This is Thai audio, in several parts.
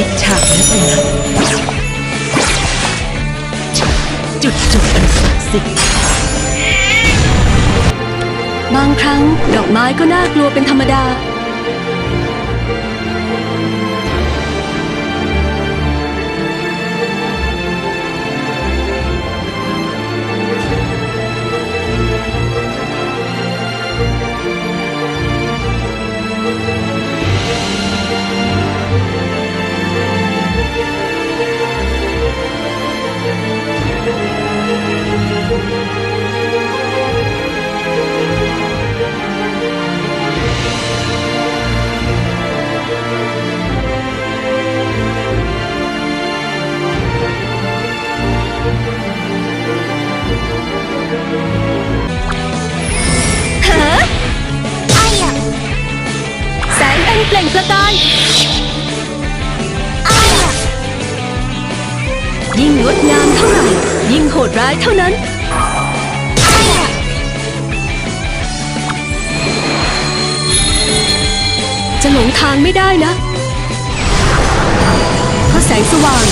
ปิดฉากแล้วสินะจุดจบอันศักดิ์สิทธิ์บางครั้งดอกไม้ก็น่ากลัวเป็นธรรมดาห ล่งประกายยิ่งงดงามเท่าไหร่ ยิ่งโหดร้ายเท่านั้น จะหลงทางไม่ได้นะ เพราะแสงสว่าง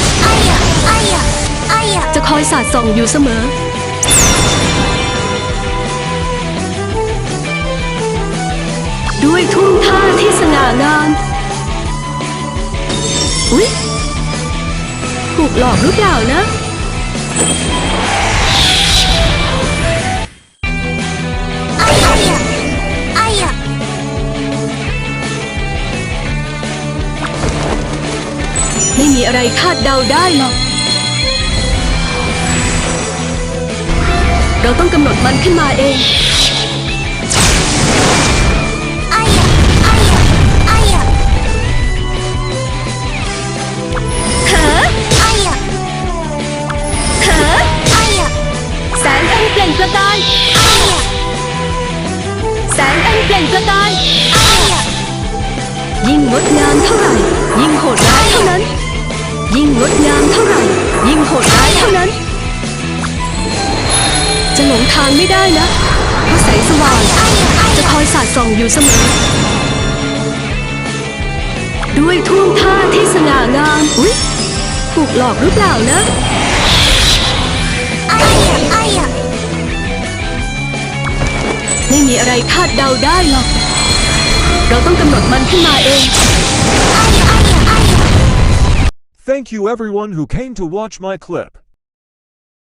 จะคอยสาดส่องอยู่เสมอ ด้วยทุ่งท่าที่สง่างาม อุ๊ยถูกหลอกหรือเปล่านะ ไม่มีอะไรคาดเดาได้หรอก เราต้องกำหนดมันขึ้นมาเอง เปล่งประกายยิ่งงดงามเท่าไหร่ ยิ่งโหดร้ายเท่านั้น ยิ่งงดงามเท่าไหร่ ยิ่งโหดร้ายเท่านั้น จะหลงทางไม่ได้นะเพราะแสงสว่างจะคอยสาดส่องอยู่เสมอ ด้วยท่วงท่าที่สง่างามอุ๊ยถูกหลอกหรือเปล่านะ ไม่มีอะไรคาดเดาได้หรอก เราต้องกำหนดมันขึ้นมาเอง Thank you everyone who came to watch my clip.